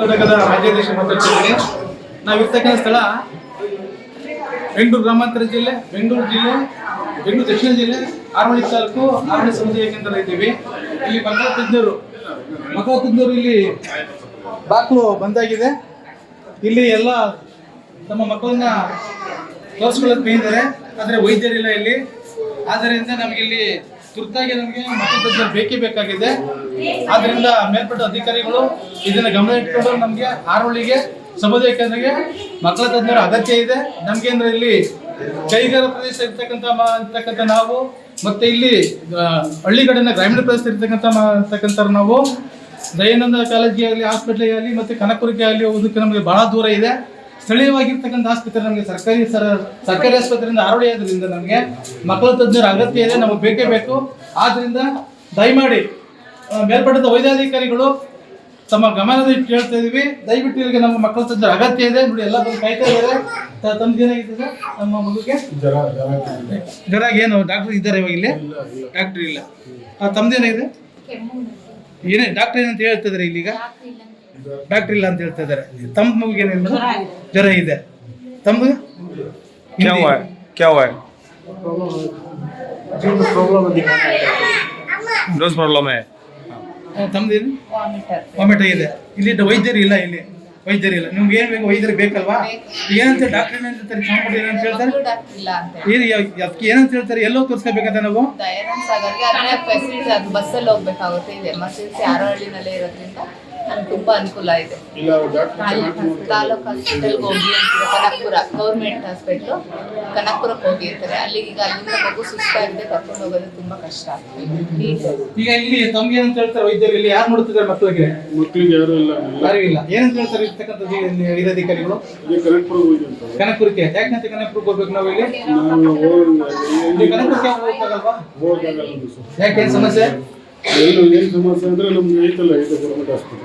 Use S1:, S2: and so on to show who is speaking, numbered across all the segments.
S1: ಕರ್ನಾಟಕದ ರಾಜ್ಯಾಧ್ಯಕ್ಷ ಮಾತಾಡ್ತಿದ್ದೀನಿ ನಾವಿರ್ತಕ್ಕಂಥ ಸ್ಥಳ ಬೆಂಗಳೂರು ಗ್ರಾಮಾಂತರ ಜಿಲ್ಲೆ, ಬೆಂಗಳೂರು ಜಿಲ್ಲೆ, ಬೆಂಗಳೂರು ದಕ್ಷಿಣ ಜಿಲ್ಲೆ, ಆರವಳ್ಳಿ ತಾಲೂಕು, ಆರವಳ್ಳಿ ಸಮುದಾಯ ಕೇಂದ್ರ ಇದ್ದೀವಿ. ಇಲ್ಲಿ ಮಕ್ಕಳ ತಜ್ಞರು ಮಕಾ ತಜ್ಞರು ಇಲ್ಲಿ ಬಾಕ್ಲು ಬಂದಾಗಿದೆ. ಇಲ್ಲಿ ಎಲ್ಲ ತಮ್ಮ ಮಕ್ಕಳನ್ನ ತೋರಿಸ್ಕೊಳ್ಳೋದು ಬೇಯಿದ್ದಾರೆ ಆದರೆ ವೈದ್ಯರಿಲ್ಲ ಇಲ್ಲಿ. ಆದ್ದರಿಂದ ನಮಗೆ ಇಲ್ಲಿ ತುರ್ತಾಗಿ ನಮಗೆ ಮಕ್ಕಳ ತಜ್ಞರು ಬೇಕೇ ಬೇಕಾಗಿದೆ. ಆದ್ದರಿಂದ ಮೇಲ್ಪಟ್ಟ ಅಧಿಕಾರಿಗಳು ಇದನ್ನ ಗಮನ ಇಟ್ಕೊಂಡು ನಮಗೆ ಆರೋಳಿಗೆ ಸಮುದಾಯ ಕೇಂದ್ರಗೆ, ಮಕ್ಕಳ ತಜ್ಞರ ಅಗತ್ಯ ಇದೆ. ನಮ್ಗೆ ಅಂದ್ರೆ ಇಲ್ಲಿ ಕೈಗಾರ ಪ್ರದೇಶ ಇರ್ತಕ್ಕಂಥ ಇರ್ತಕ್ಕಂಥ ನಾವು, ಮತ್ತೆ ಇಲ್ಲಿ ಹಳ್ಳಿಗಡೆನ ಗ್ರಾಮೀಣ ಪ್ರದೇಶ ಇರ್ತಕ್ಕಂಥ ಇರ್ತಕ್ಕಂಥ ನಾವು. ದಯಾನಂದ ಕಾಲೇಜಿಗೆ ಆಗಲಿ ಹಾಸ್ಪಿಟ್ಲಿಗೆ ಆಗಲಿ, ಮತ್ತೆ ಕನಕಪುರಕ್ಕೆ ಆಗಲಿ ಹೋಗೋದಕ್ಕೆ ನಮಗೆ ಬಹಳ ದೂರ ಇದೆ. ಸ್ಥಳೀಯವಾಗಿರ್ತಕ್ಕಂಥ ಆಸ್ಪತ್ರೆ ನಮಗೆ ಸರ್ಕಾರಿ, ಸರ, ಸರ್ಕಾರಿ ಆಸ್ಪತ್ರೆಯಿಂದ ಆರೋಗ್ಯ ಆದ್ರಿಂದ ನಮಗೆ ಮಕ್ಕಳ ತಜ್ಞರ ಅಗತ್ಯ ಇದೆ. ನಮಗೆ ಬೇಕೇ ಬೇಕು. ಆದ್ರಿಂದ ದಯಮಾಡಿ ಮೇಲ್ಪಟ್ಟದ ವೈದ್ಯಾಧಿಕಾರಿಗಳು ತಮ್ಮ ಗಮನದಲ್ಲಿ ಕೇಳ್ತಾ ಇದೀವಿ ದಯವಿಟ್ಟು ಇಲ್ಲಿಗೆ ನಮ್ಮ ಮಕ್ಕಳ ತಂದ್ರೆ ಅಗತ್ಯ ಇದೆ. ನೋಡಿ ಎಲ್ಲ ಬಂದು ಕಾಯ್ತಾ ಇದ್ದಾರೆ. ತಂದೆ ಏನಾಗಿದೆ ನಮ್ಮ ಮಗುಗೆ? ಜ್ವರ ಏನು ಡಾಕ್ಟರ್ ಇದ್ದಾರೆ ಇವಾಗ ಇಲ್ಲಿ? ಡಾಕ್ಟರ್ ಇಲ್ಲ. ತಮ್ದೇನಾಗಿದೆ ಏನೇ ಡಾಕ್ಟರ್ ಏನಂತ ಹೇಳ್ತಾ ಇದಾರೆ ಇಲ್ಲಿಗ? ಡಾಕ್ಟರ್ ಇಲ್ಲ ಅಂತ ಹೇಳ್ತಾ ಇದ್ದಾರೆ. ತಮ್ಮ ಮಗುಗೆ ಏನೇನು ಜ್ವರ ಇದೆ.
S2: ತಮ್ಮ ಕ್ಯಾವ ಪ್ರಾಬ್ಲಮ್ ಪ್ರಾಬ್ಲಮ್ ಹೈ
S1: ತಮ್ದೇನು? ವಾಮಿಟ್ ಆಗಿದೆ ಇಲ್ಲಿ ವೈದ್ಯರು ಇಲ್ಲ ಇಲ್ಲಿ. ವೈದ್ಯರು ಇಲ್ಲ. ನಿಮ್ಗೆ ಏನ್ ಬೇಕು? ವೈದ್ಯರು ಬೇಕಲ್ವಾ? ಏನಂತ ಡಾಕ್ಟರ್ ಏನಂತ ಹೇಳ್ತಾರೆ? ಚಾಮುಂಡಿ ಏನಂತ ಹೇಳ್ತಾರೆ ಏನು ಅದಕ್ಕೆ ಏನಂತ ಹೇಳ್ತಾರೆ? ಎಲ್ಲೋ ತೋರಿಸ್ಕೋಬೇಕಂತ ನಾವು?
S3: ಬಸ್ಸಲ್ಲಿ ಹೋಗ್ಬೇಕಾಗುತ್ತೆ. ಇದೆ. ಎಮರ್ಜೆನ್ಸಿ ಹಳ್ಳಿನಲ್ಲೇ ಇರೋದ್ರಿಂದ ನಮ್ಗೆ ತುಂಬಾ ಅನುಕೂಲ ಇದೆ. ತಾಲೂಕ್ ಹಾಸ್ಪಿಟಲ್ಗೆ ಹೋಗಿ ಅಂತಾರೆ ಕನಕಪುರ ಗೌರ್ಮೆಂಟ್ ಹಾಸ್ಪಿಟಲ್ ಕನಕಪುರಕ್ಕೆ ಹೋಗಿ ಅಂತಾರೆ ಅಲ್ಲಿಗೆ ಈಗ ಅಲ್ಲಿಂದ ಮಗು ಸುಸ್ತಾಗಿದೆ ಕರ್ಕೊಂಡು ಹೋಗೋದು ತುಂಬಾ ಕಷ್ಟ ಆಗ್ತದೆ. ಈಗ
S1: ಇಲ್ಲಿ ತಮ್ಗೆ ಏನಂತ ಹೇಳ್ತಾರೆ ವೈದ್ಯರು? ಇಲ್ಲಿ ಯಾರು ನೋಡ್ತಿದ್ದಾರೆ ಮಕ್ಕಳಿಗೆ?
S4: ಮಕ್ಕಳಿಗೆ ಯಾರು ಇಲ್ಲ
S1: ಯಾರು ಇಲ್ಲ. ಏನಂತ ಹೇಳ್ತಾರೆ ಇರ್ತಕ್ಕಂಥದ್ದು ಇಲ್ಲಿ ವೈದ್ಯಾಧಿಕಾರಿಗಳು?
S4: ಈಗ ಕರೆಕ್ಟ್ ಹೋಗಿ ಅಂತ
S1: ಕನಕಪುರಕ್ಕೆ. ಯಾಕಂತ ಕನಕಪುರಕ್ಕೆ ಹೋಗ್ಬೇಕು ನಾವು ಇಲ್ಲಿ? ಕನಕಪುರಕ್ಕೆ ಯಾಕೆ ಹೋಗಕ್ಕಾಗಲ್ವಾ ಯಾಕೆ ಏನ್ ಸಮಸ್ಯೆ?
S4: ಎಲ್ಲೂ ಏನು ಸಮಸ್ಯೆ ಅಂದ್ರೆ ನಮ್ಗೆ ಐತಲ್ಲ ಇದು ಗೌರ್ಮೆಂಟ್ ಹಾಸ್ಪಿಟಲ್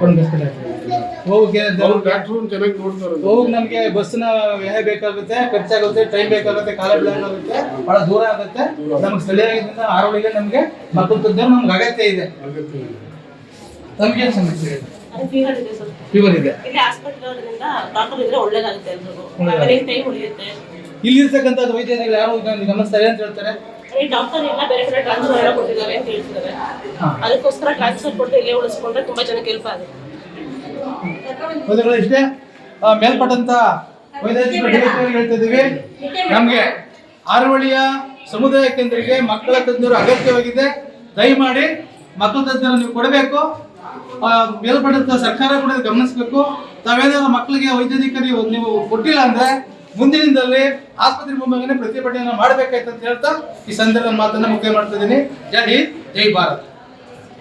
S1: ಹೋಗಿ
S4: ಡಾಕ್ಟ್ರು ಚೆನ್ನಾಗಿ ನೋಡ್ತಾರೆ.
S1: ಹೋಗಿ ನಮಗೆ ಬಸ್ನ ವ್ಯಯ ಬೇಕಾಗುತ್ತೆ ಖರ್ಚಾಗುತ್ತೆ ಟೈಮ್ ಬೇಕಾಗುತ್ತೆ ಕಾಲ ಆಗುತ್ತೆ ಬಹಳ ದೂರ ಆಗುತ್ತೆ. ನಮ್ಗೆ ಸ್ಥಳೀಯದಿಂದ ಆರೋಗ್ಯ ನಮ್ಗೆ ಮಕ್ಕಳು ತಜ್ಞರು ನಮ್ಗೆ ಅಗತ್ಯ ಇದೆ.
S4: ಅಗತ್ಯ ಇಲ್ಲ.
S1: ತಮ್ಗೆ ಏನ್ ಸಮಸ್ಯೆ ಇದೆ?
S5: ಫೀವರ್ ಇದೆ
S1: ಫೀವರ್ ಇದೆ.
S5: ಇಲ್ಲಿ
S1: ಇಲ್ಲಿರ್ತಕ್ಕಂಥ ವೈದ್ಯರುಗಳು ಯಾರು ನಮ್ಗೆ ಗಮನಿಸ್ತಾರೆ ಅಂತ ಹೇಳ್ತಾರೆ.
S5: ಈ ಡಾಕ್ಟರ್ ಇಲ್ಲ ಬೇರೆ ಕಡೆ ಟ್ರಾನ್ಸ್ಫರ್ ಎಲ್ಲ ಕೊಟ್ಟಿದ್ದಾರೆ ಅಂತ ಹೇಳ್ತಿದ್ದಾರೆ.
S1: ಹಾ.
S5: ಅದಕ್ಕೋಸ್ಕರ ಟ್ರಾನ್ಸ್ಫರ್ ಕೊಟ್ಟು ಇಲ್ಲೇ ಉಳಿಸ್ಕೊಂಡ್ರೆ ತುಂಬಾ ಜನಕ್ಕೆ ಹೆಲ್ಪ್ ಆಗುತ್ತೆ.
S1: ಇಷ್ಟೇ? ಮೇಲ್ಪಟ್ಟಂತ ಹೇಳ್ತಿದ್ದೀವಿ ನಮ್ಗೆ ಆರವಳಿಯ ಸಮುದಾಯ ಕೇಂದ್ರಕ್ಕೆ ಮಕ್ಕಳ ತಜ್ಞರು ಅಗತ್ಯವಾಗಿದೆ. ದಯಮಾಡಿ ಮಕ್ಕಳ ತಜ್ಞರು ನೀವು ಕೊಡಬೇಕು. ಮೇಲ್ಪಟ್ಟಂತ ಸರ್ಕಾರ ಕೂಡ ಗಮನಿಸಬೇಕು. ತಾವೇನಾದ್ರು ಮಕ್ಕಳಿಗೆ ವೈದ್ಯಾಧಿಕಾರಿ ನೀವು ಕೊಟ್ಟಿಲ್ಲ ಅಂದ್ರೆ ಮುಂದಿನದಲ್ಲಿ ಆಸ್ಪತ್ರೆ ಮುಂಭಾಗನೆ ಪ್ರತಿಭಟನೆಯನ್ನು ಮಾಡಬೇಕಾಯ್ತು ಅಂತ ಹೇಳ್ತಾ ಈ ಸಂದರ್ಭದ ಮಾತನ್ನ ಮುಖ್ಯ ಮಾಡ್ತಾ ಇದ್ದೀನಿ. ಜೈ ಹಿಂದ್, ಜೈ ಭಾರತ್.